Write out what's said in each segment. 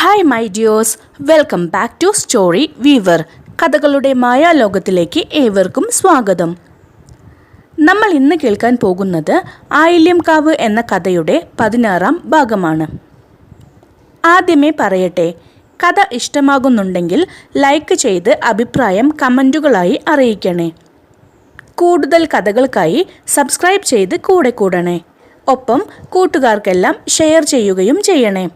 Hi my dears welcome back to story weaver കഥകളുടെ മായാലോകത്തിലേക്ക് ഏവർക്കും സ്വാഗതം. നമ്മൾ ഇന്ന് കേൾക്കാൻ പോകുന്നത് ആയില്യം കാവ് എന്ന കഥയുടെ പതിനാറാം ഭാഗമാണ്. ആദ്യമേ പറയട്ടെ കഥ ഇഷ്ടമാകുന്നുണ്ടെങ്കിൽ ലൈക്ക് ചെയ്ത് അഭിപ്രായം കമന്റുകളായി അറിയിക്കണേ. കൂടുതൽ കഥകൾക്കായി സബ്സ്ക്രൈബ് ചെയ്ത് കൂടെ കൂടണേ. ഒപ്പം കൂട്ടുകാർക്കെല്ലാം ഷെയർ ചെയ്യുകയും ചെയ്യണേ.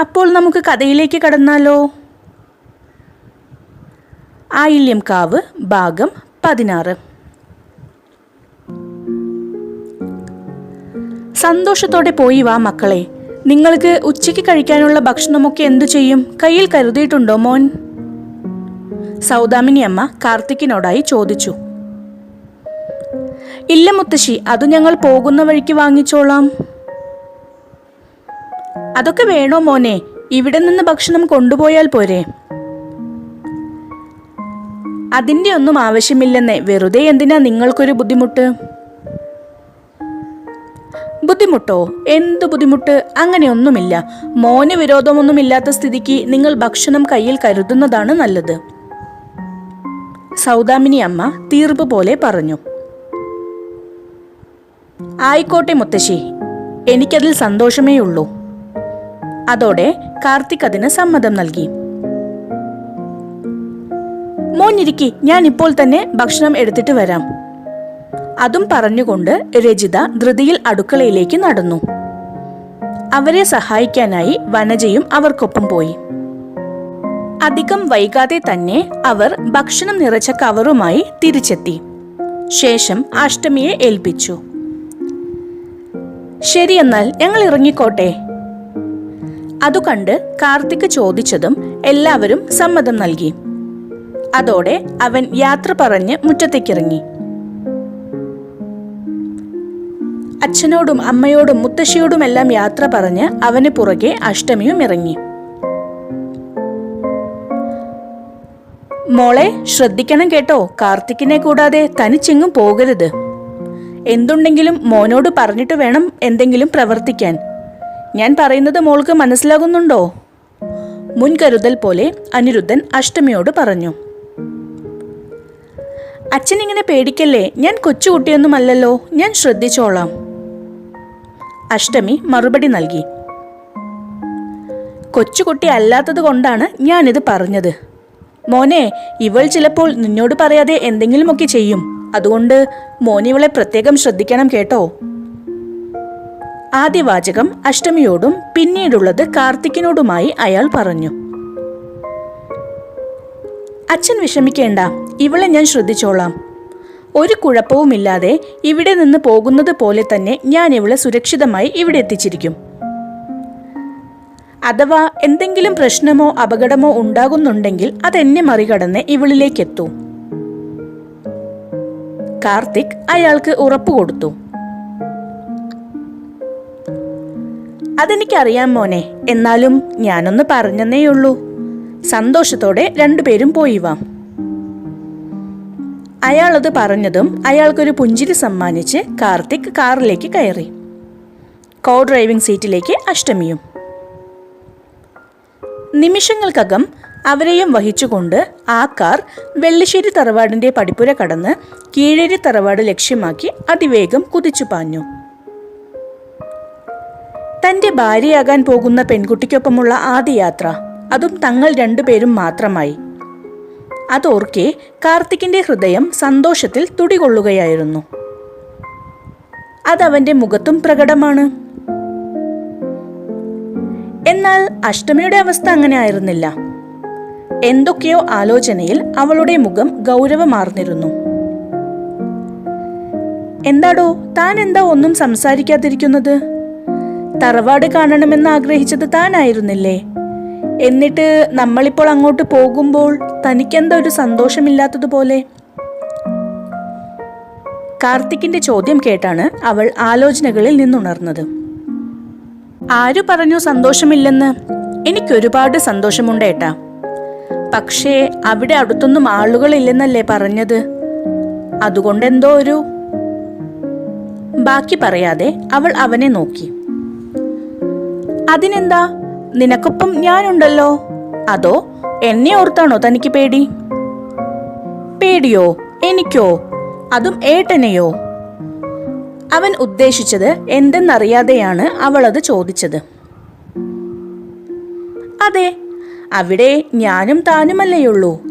അപ്പോൾ നമുക്ക് കഥയിലേക്ക് കടന്നാലോ? ആയില്യം കാവ് ഭാഗം പതിനാറ്. സന്തോഷത്തോടെ പോയി വാ മക്കളെ. നിങ്ങൾക്ക് ഉച്ചയ്ക്ക് കഴിക്കാനുള്ള ഭക്ഷണമൊക്കെ എന്തു ചെയ്യും? കയ്യിൽ കരുതിയിട്ടുണ്ടോ മോൻ? സൗദാമിനി അമ്മ കാർത്തിക്കിനോടായി ചോദിച്ചു. ഇല്ല മുത്തശ്ശി അത് ഞങ്ങൾ പോകുന്ന വഴിക്ക് വാങ്ങിച്ചോളാം. അതൊക്കെ വേണോ മോനെ? ഇവിടെ നിന്ന് ഭക്ഷണം കൊണ്ടുപോയാൽ പോരെ. അതിന്റെ ഒന്നും ആവശ്യമില്ലെന്നേ. വെറുതെ എന്തിനാ നിങ്ങൾക്കൊരു ബുദ്ധിമുട്ട്? ബുദ്ധിമുട്ടോ? എന്ത് ബുദ്ധിമുട്ട്? അങ്ങനെയൊന്നുമില്ല മോന് വിരോധമൊന്നുമില്ലാത്ത സ്ഥിതിക്ക് നിങ്ങൾ ഭക്ഷണം കയ്യിൽ കരുതുന്നതാണ് നല്ലത്. സൗദാമിനി അമ്മ തീർപ്പ് പോലെ പറഞ്ഞു. ആയിക്കോട്ടെ മുത്തശ്ശി. എനിക്കതിൽ സന്തോഷമേ ഉള്ളൂ അതോടെ കാർത്തിക് അതിന് സമ്മതം നൽകി. മോനിരിക്കി ഞാൻ ഇപ്പോൾ തന്നെ ഭക്ഷണം എടുത്തിട്ട് വരാം. അതും പറഞ്ഞുകൊണ്ട് രജിത ധൃതിയിൽ അടുക്കളയിലേക്ക് നടന്നു. അവരെ സഹായിക്കാനായി വനജയും അവർക്കൊപ്പം പോയി. അധികം വൈകാതെ തന്നെ അവർ ഭക്ഷണം നിറച്ച കവറുമായി തിരിച്ചെത്തി. ശേഷം അഷ്ടമിയെ ഏൽപ്പിച്ചു. ശരിയെന്നാൽ ഞങ്ങൾ ഇറങ്ങിക്കോട്ടെ. അതു കണ്ട് കാർത്തിക് ചോദിച്ചതും എല്ലാവരും സമ്മതം നൽകി. അതോടെ അവൻ യാത്ര പറഞ്ഞ് മുറ്റത്തേക്കിറങ്ങി. അച്ഛനോടും അമ്മയോടും മുത്തശ്ശിയോടുമെല്ലാം യാത്ര പറഞ്ഞ് അവന് പുറകെ അഷ്ടമിയും ഇറങ്ങി. മോളെ ശ്രദ്ധിക്കണം കേട്ടോ. കാർത്തിക്കിനെ കൂടാതെ തനിച്ചെങ്ങും പോകരുത്. എന്തുണ്ടെങ്കിലും മോനോട് പറഞ്ഞിട്ട് വേണം എന്തെങ്കിലും പ്രവർത്തിക്കാൻ. ഞാൻ പറയുന്നത് മോൾക്ക് മനസ്സിലാകുന്നുണ്ടോ? മുൻകരുതൽ പോലെ അനിരുദ്ധൻ അഷ്ടമിയോട് പറഞ്ഞു. അച്ഛൻ ഇങ്ങനെ പേടിക്കല്ലേ? ഞാൻ കൊച്ചുകുട്ടിയൊന്നുമല്ലല്ലോ. ഞാൻ ശ്രദ്ധിച്ചോളാം. അഷ്ടമി മറുപടി നൽകി. കൊച്ചുകുട്ടി അല്ലാത്തത് കൊണ്ടാണ് ഞാനിത് പറഞ്ഞത്. മോനെ ഇവൾ ചിലപ്പോൾ നിന്നോട് പറയാതെ എന്തെങ്കിലുമൊക്കെ ചെയ്യും. അതുകൊണ്ട് മോനിവളെ പ്രത്യേകം ശ്രദ്ധിക്കണം കേട്ടോ. ആദ്യ വാചകം അഷ്ടമിയോടും പിന്നീടുള്ളത് കാർത്തിക്കിനോടുമായി അയാൾ പറഞ്ഞു. അച്ഛൻ വിഷമിക്കേണ്ട ഇവളെ ഞാൻ ശ്രദ്ധിച്ചോളാം. ഒരു കുഴപ്പവുമില്ലാതെ ഇവിടെ നിന്ന് പോകുന്നത് പോലെ തന്നെ ഞാൻ ഇവളെ സുരക്ഷിതമായി ഇവിടെ എത്തിച്ചിരിക്കും. അഥവാ എന്തെങ്കിലും പ്രശ്നമോ അപകടമോ ഉണ്ടാകുന്നുണ്ടെങ്കിൽ അതെന്നെ മറികടന്ന് ഇവളിലേക്ക് എത്തൂ കാർത്തിക് അയാൾക്ക് ഉറപ്പ് കൊടുത്തു. അതെനിക്കറിയാം മോനെ. എന്നാലും ഞാനൊന്ന് പറഞ്ഞെന്നേയുള്ളൂ സന്തോഷത്തോടെ രണ്ടുപേരും പോയി വാം. അയാളത് പറഞ്ഞതും അയാൾക്കൊരു പുഞ്ചിരി സമ്മാനിച്ച് കാർത്തിക് കാറിലേക്ക് കയറി. കോ ഡ്രൈവിംഗ് സീറ്റിലേക്ക് അഷ്ടമിയും. നിമിഷങ്ങൾക്കകം അവരെയും വഹിച്ചുകൊണ്ട് ആ കാർ വെള്ളിശ്ശേരി തറവാടിന്റെ പടിപ്പുര കടന്ന് കീഴേരി തറവാട് ലക്ഷ്യമാക്കി അതിവേഗം കുതിച്ചു പാഞ്ഞു. തന്റെ ഭാര്യയാകാൻ പോകുന്ന പെൺകുട്ടിക്കൊപ്പമുള്ള ആദ്യ യാത്ര അതും തങ്ങൾ രണ്ടുപേരും മാത്രമായി. അതോർക്കെ കാർത്തിക്കിന്റെ ഹൃദയം സന്തോഷത്തിൽ തുടികൊള്ളുകയായിരുന്നു. അതവന്റെ മുഖത്തും പ്രകടമാണ്. എന്നാൽ അഷ്ടമിയുടെ അവസ്ഥ അങ്ങനെ ആയിരുന്നില്ല. എന്തൊക്കെയോ ആലോചനയിൽ അവളുടെ മുഖം ഗൗരവമാർന്നിരുന്നു. എന്താടോ താൻ എന്താ ഒന്നും സംസാരിക്കാതിരിക്കുന്നത്? തറവാട് കാണണമെന്ന് ആഗ്രഹിച്ചത് താനായിരുന്നില്ലേ? എന്നിട്ട് നമ്മളിപ്പോൾ അങ്ങോട്ട് പോകുമ്പോൾ തനിക്കെന്താ ഒരു സന്തോഷമില്ലാത്തതുപോലെ? കാർത്തിക്കിന്റെ ചോദ്യം കേട്ടാണ് അവൾ ആലോചനകളിൽ നിന്നുണർന്നത്. ആരു പറഞ്ഞു സന്തോഷമില്ലെന്ന്? എനിക്കൊരുപാട് സന്തോഷമുണ്ട് ഏട്ടാ. പക്ഷേ അവിടെ അടുത്തൊന്നും ആളുകളില്ലെന്നല്ലേ പറഞ്ഞത്? അതുകൊണ്ടെന്തോ ഒരു ബാക്കി പറയാതെ അവൾ അവനെ നോക്കി. അതിനെന്താ? നിനക്കൊപ്പം ഞാനുണ്ടല്ലോ. അതോ എന്നെ ഓർത്താണോ തനിക്ക് പേടി? പേടിയോ? എനിക്കോ? അതും ഏട്ടനെയോ? അവൻ ഉദ്ദേശിച്ചത് എന്തെന്നറിയാതെയാണ് അവൾ അത് ചോദിച്ചത്. അതെ അവിടെ ഞാനും താനുമല്ലേയുള്ളൂ.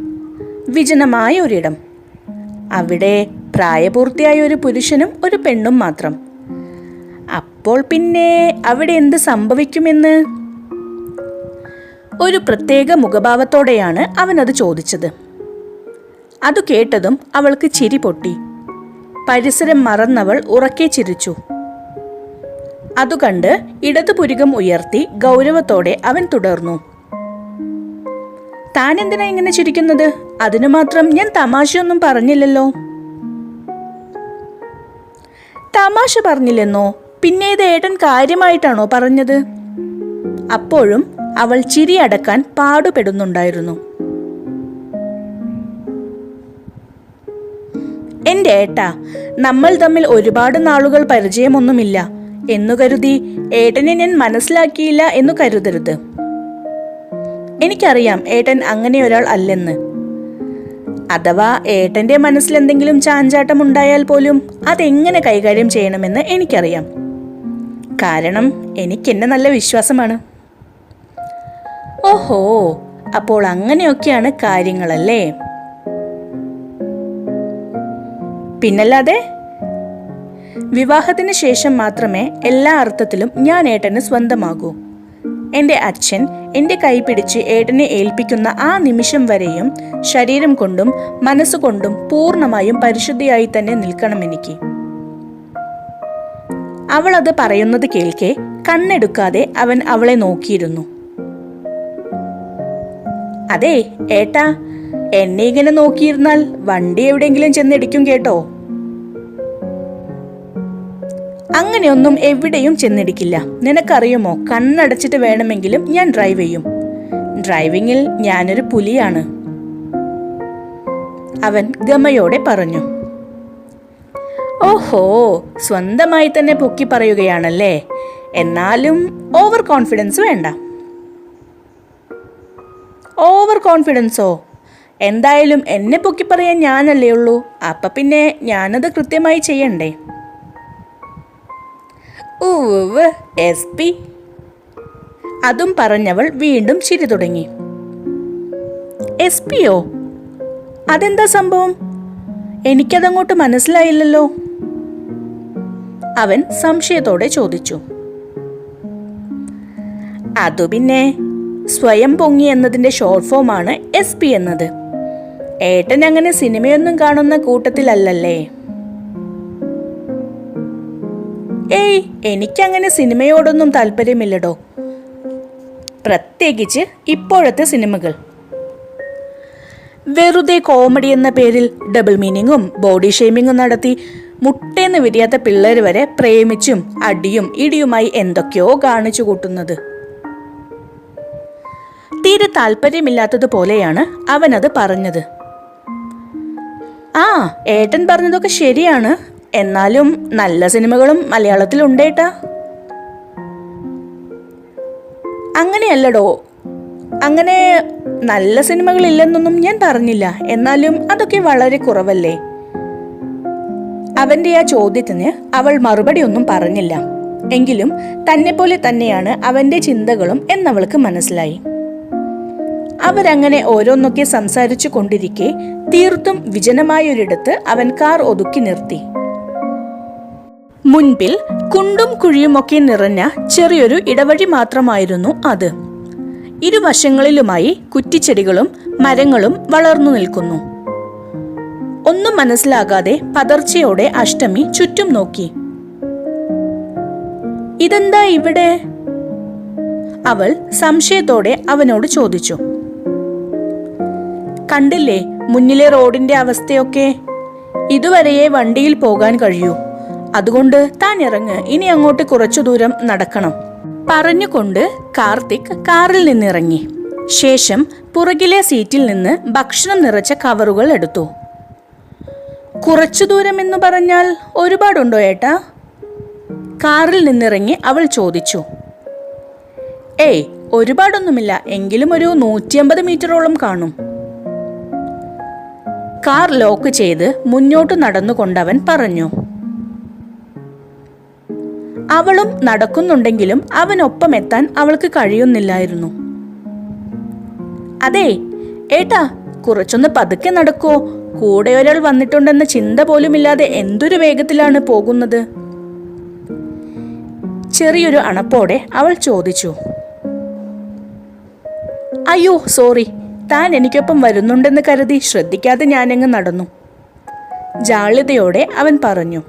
വിജനമായ ഒരിടം. അവിടെ പ്രായപൂർത്തിയായ ഒരു പുരുഷനും ഒരു പെണ്ണും മാത്രം. അപ്പോൾ പിന്നെ അവിടെ എന്ത് സംഭവിക്കുമെന്ന്? ഒരു പ്രത്യേക മുഖഭാവത്തോടെയാണ് അവൻ അത് ചോദിച്ചത്. അത് കേട്ടതും അവൾക്ക് ചിരി പൊട്ടി. പരിസരം മറന്നവൾ ഉറക്കെ ചിരിച്ചു. അതുകണ്ട് ഇടതുപുരുകം ഉയർത്തി ഗൗരവത്തോടെ അവൻ തുടർന്നു. താൻ എന്തിനാ ഇങ്ങനെ ചിരിക്കുന്നത്? അതിനു മാത്രം ഞാൻ തമാശയൊന്നും പറഞ്ഞില്ലല്ലോ. തമാശ പറഞ്ഞില്ലെന്നോ? പിന്നെ ഇത് ഏട്ടൻ കാര്യമായിട്ടാണോ പറഞ്ഞത്? അപ്പോഴും അവൾ ചിരി അടക്കാൻ പാടുപെടുന്നുണ്ടായിരുന്നു. എന്റെ ഏട്ടാ നമ്മൾ തമ്മിൽ ഒരുപാട് നാളുകൾ പരിചയമൊന്നുമില്ല. എന്നു കരുതി ഏട്ടനെ ഞാൻ മനസ്സിലാക്കിയില്ല എന്നു കരുതരുത്. എനിക്കറിയാം ഏട്ടൻ അങ്ങനെ ഒരാൾ അല്ലെന്ന്. അഥവാ ഏട്ടന്റെ മനസ്സിൽ എന്തെങ്കിലും ചാഞ്ചാട്ടം ഉണ്ടായാൽ പോലും അതെങ്ങനെ കൈകാര്യം ചെയ്യണമെന്ന് എനിക്കറിയാം. കാരണം എനിക്ക് എന്നെ നല്ല വിശ്വാസമാണ്. ഓഹോ അപ്പോൾ അങ്ങനെയൊക്കെയാണ് കാര്യങ്ങളല്ലേ? പിന്നല്ലാതെ? വിവാഹത്തിന് ശേഷം മാത്രമേ എല്ലാ അർത്ഥത്തിലും ഞാൻ ഏട്ടന് സ്വന്തമാകൂ. എന്റെ അച്ഛൻ എന്റെ കൈ പിടിച്ച് ഏട്ടനെ ഏൽപ്പിക്കുന്ന ആ നിമിഷം വരെയും ശരീരം കൊണ്ടും മനസ്സുകൊണ്ടും പൂർണമായും പരിശുദ്ധിയായി തന്നെ നിൽക്കണം എനിക്ക്. അവൾ അത് പറയുന്നത് കേൾക്കെ കണ്ണെടുക്കാതെ അവൻ അവളെ നോക്കിയിരുന്നു. അതെ ഏട്ടാ എന്നെ ഇങ്ങനെ നോക്കിയിരുന്നാൽ വണ്ടി എവിടെയെങ്കിലും ചെന്നിടിക്കും കേട്ടോ. അങ്ങനെയൊന്നും എവിടെയും ചെന്നിടിക്കില്ല. നിനക്കറിയുമോ കണ്ണടച്ചിട്ട് വേണമെങ്കിലും ഞാൻ ഡ്രൈവ് ചെയ്യും. ഡ്രൈവിങ്ങിൽ ഞാനൊരു പുലിയാണ്. അവൻ ഗമയോടെ പറഞ്ഞു. ഓഹോ സ്വന്തമായി തന്നെ പൊക്കി പറയുകയാണല്ലേ? എന്നാലും ഓവർ കോൺഫിഡൻസ് വേണ്ട. ഓവർ കോൺഫിഡൻസോ എന്തായാലും എന്നെ പൊക്കി പറയാൻ ഞാനല്ലേ ഉള്ളൂ. അപ്പം പിന്നെ ഞാനത് കൃത്യമായി ചെയ്യണ്ടേ? എസ് പി അതും പറഞ്ഞവൾ വീണ്ടും ചിരി തുടങ്ങി. എസ് പിയോ അതെന്താ സംഭവം? എനിക്കതങ്ങോട്ട് മനസ്സിലായില്ലല്ലോ. അവൻ സംശയത്തോടെ ചോദിച്ചു. അതു പിന്നെ സ്വയം പൊങ്ങി എന്നതിന്റെ ഷോർട്ട് ഫോമാണ് എസ് പി എന്നത്. ഏട്ടൻ അങ്ങനെ സിനിമയൊന്നും കാണുന്ന കൂട്ടത്തിലല്ലല്ലേ? ഏയ് എനിക്കങ്ങനെ സിനിമയോടൊന്നും താല്പര്യമില്ലടോ. പ്രത്യേകിച്ച് ഇപ്പോഴത്തെ സിനിമകൾ. വെറുതെ കോമഡി എന്ന പേരിൽ ഡബിൾ മീനിങ്ങും ബോഡി ഷെയ്മിങ്ങും നടത്തി മുട്ടേന്ന് വിരിയാത്ത പിള്ളേർ വരെ പ്രേമിച്ചും അടിയും ഇടിയുമായി എന്തൊക്കെയോ കാണിച്ചു കൂട്ടുന്നത്. തീരെ താല്പര്യമില്ലാത്തതുപോലെയാണ് അവനത് പറഞ്ഞത്. ആ ഏട്ടൻ പറഞ്ഞതൊക്കെ ശരിയാണ്. എന്നാലും നല്ല സിനിമകളും മലയാളത്തിൽ ഉണ്ടേട്ടാ. അങ്ങനെയല്ലടോ. അങ്ങനെ നല്ല സിനിമകളില്ലെന്നൊന്നും ഞാൻ പറഞ്ഞില്ല. എന്നാലും അതൊക്കെ വളരെ കുറവല്ലേ? അവന്റെ ആ ചോദ്യത്തിന് അവൾ മറുപടി ഒന്നും പറഞ്ഞില്ല. എങ്കിലും തന്നെ പോലെ തന്നെയാണ് അവന്റെ ചിന്തകളും എന്നവൾക്ക് മനസ്സിലായി. അവരങ്ങനെ ഓരോന്നൊക്കെ സംസാരിച്ചു കൊണ്ടിരിക്കെ തീർത്തും വിജനമായൊരിടത്ത് അവൻ കാർ ഒതുക്കി നിർത്തി. മുൻപിൽ കുണ്ടും കുഴിയുമൊക്കെ നിറഞ്ഞ ചെറിയൊരു ഇടവഴി മാത്രമായിരുന്നു അത്. ഇരുവശങ്ങളിലുമായി കുറ്റിച്ചെടികളും മരങ്ങളും വളർന്നു നിൽക്കുന്നു. ഒന്നും മനസ്സിലാകാതെ പതർച്ചയോടെ അഷ്ടമി ചുറ്റും നോക്കി. ഇതെന്താ ഇവിടെ? അവൾ സംശയത്തോടെ അവനോട് ചോദിച്ചു. കണ്ടില്ലേ മുന്നിലെ റോഡിന്റെ അവസ്ഥയൊക്കെ? ഇതുവരെയേ വണ്ടിയിൽ പോകാൻ കഴിയൂ. അതുകൊണ്ട് താൻ ഇറങ്ങ് ഇനി അങ്ങോട്ട് കുറച്ചു ദൂരം നടക്കണം. പറഞ്ഞുകൊണ്ട് കാർത്തിക് കാറിൽ നിന്നിറങ്ങി. ശേഷം പുറകിലെ സീറ്റിൽ നിന്ന് ഭക്ഷണം നിറച്ച കവറുകൾ എടുത്തു. കുറച്ചു ദൂരം എന്ന് പറഞ്ഞാൽ ഒരുപാടുണ്ടോ ഏട്ടാ? കാറിൽ നിന്നിറങ്ങി അവൾ ചോദിച്ചു. ഏയ് ഒരുപാടൊന്നുമില്ല. എങ്കിലും ഒരു നൂറ്റിയമ്പത് മീറ്ററോളം കാണും. കാർ ലോക്ക് ചെയ്ത് മുന്നോട്ട് നടന്നുകൊണ്ടവൻ പറഞ്ഞു. അവളും നടക്കുന്നുണ്ടെങ്കിലും അവനൊപ്പം എത്താൻ അവൾക്ക് കഴിയുന്നില്ലായിരുന്നു. അതെ ഏട്ടാ കുറച്ചൊന്ന് പതുക്കെ നടക്കോ. കൂടെ ഒരാൾ വന്നിട്ടുണ്ടെന്ന ചിന്ത പോലുമില്ലാതെ എന്തൊരു വേഗത്തിലാണ് പോകുന്നത്? ചെറിയൊരു അണപ്പോടെ അവൾ ചോദിച്ചു. അയ്യോ സോറി. താൻ എനിക്കൊപ്പം വരുന്നുണ്ടെന്ന് കരുതി ശ്രദ്ധിക്കാതെ ഞാനങ്ങ് നടന്നു. ജാള്യതയോടെ അവൻ പറഞ്ഞു.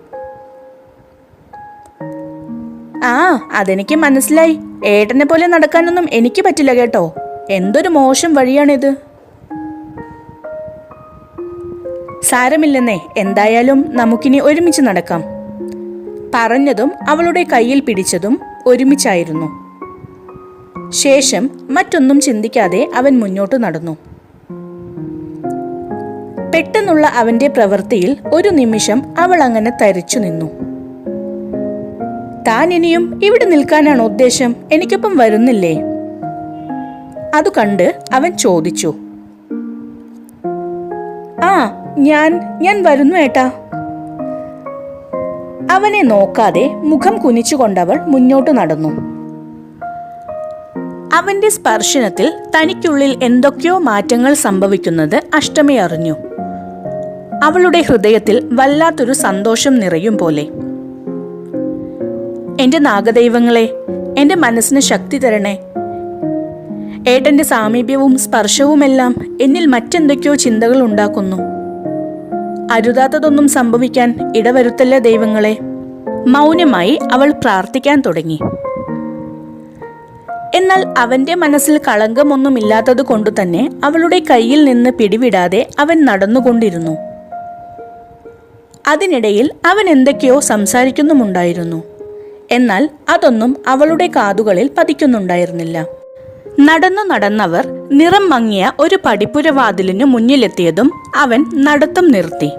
ആ അതെനിക്ക് മനസ്സിലായി. ഏട്ടനെ പോലെ നടക്കാനൊന്നും എനിക്ക് പറ്റില്ല കേട്ടോ. എന്തൊരു മോശം വഴിയാണിത്. സാരമില്ലെന്നേ. എന്തായാലും നമുക്കിനി ഒരുമിച്ച് നടക്കാം. പറഞ്ഞതും അവളുടെ കയ്യിൽ പിടിച്ചതും ഒരുമിച്ചായിരുന്നു. ശേഷം മറ്റൊന്നും ചിന്തിക്കാതെ അവൻ മുന്നോട്ട് നടന്നു. പെട്ടെന്നുള്ള അവന്റെ പ്രവൃത്തിയിൽ ഒരു നിമിഷം അവൾ അങ്ങനെ തരിച്ചു നിന്നു. താൻ ഇനിയും ഇവിടെ നിൽക്കാനാണ് ഉദ്ദേശം? എനിക്കൊപ്പം വരുന്നില്ലേ? അത് കണ്ട് അവൻ ചോദിച്ചു. ആ ഞാൻ ഞാൻ വരുന്നു ഏട്ടാ. അവനെ നോക്കാതെ മുഖം കുനിച്ചുകൊണ്ടവൾ മുന്നോട്ട് നടന്നു. അവന്റെ സ്പർശനത്തിൽ തനിക്കുള്ളിൽ എന്തൊക്കെയോ മാറ്റങ്ങൾ സംഭവിക്കുന്നത് അഷ്ടമി അറിഞ്ഞു. അവളുടെ ഹൃദയത്തിൽ വല്ലാത്തൊരു സന്തോഷം നിറയും പോലെ. എന്റെ നാഗദൈവങ്ങളെ എന്റെ മനസ്സിന് ശക്തി തരണേ. ഏട്ടന്റെ സാമീപ്യവും സ്പർശവുമെല്ലാം എന്നിൽ മറ്റെന്തൊക്കെയോ ചിന്തകൾ ഉണ്ടാക്കുന്നു. അരുതാത്തതൊന്നും സംഭവിക്കാൻ ഇടവരുത്തല്ല ദൈവങ്ങളെ? മൗനമായി അവൾ പ്രാർത്ഥിക്കാൻ തുടങ്ങി. എന്നാൽ അവന്റെ മനസ്സിൽ കളങ്കമൊന്നുമില്ലാത്തത് കൊണ്ടു തന്നെ അവളുടെ കയ്യിൽ നിന്ന് പിടിവിടാതെ അവൻ നടന്നുകൊണ്ടിരുന്നു. അതിനിടയിൽ അവൻ എന്തൊക്കെയോ സംസാരിക്കുന്നുമുണ്ടായിരുന്നു. എന്നാൽ അതൊന്നും അവളുടെ കാതുകളിൽ പതിക്കുന്നുണ്ടായിരുന്നില്ല. നടന്നു നടന്നവർ നിറം മങ്ങിയ ഒരു പടിപ്പുരവാതിലിനു മുന്നിലെത്തിയതും അവൻ നടത്തം നിർത്തി.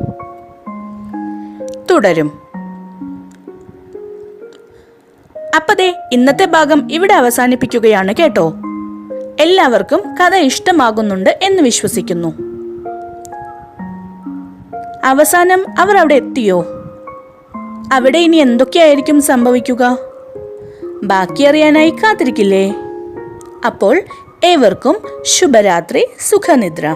തുടരും. അപ്പതേ ഇന്നത്തെ ഭാഗം ഇവിടെ അവസാനിപ്പിക്കുകയാണ് കേട്ടോ. എല്ലാവർക്കും കഥ ഇഷ്ടമാകുന്നുണ്ട് എന്ന് വിശ്വസിക്കുന്നു. അവസാനം അവർ അവിടെ എത്തിയോ? അവിടെ ഇനി എന്തൊക്കെയായിരിക്കും സംഭവിക്കുക? ബാക്കി അറിയാനായി കാത്തിരിക്കില്ലേ? അപ്പോൾ ഏവർക്കും ശുഭരാത്രി സുഖനിദ്ര.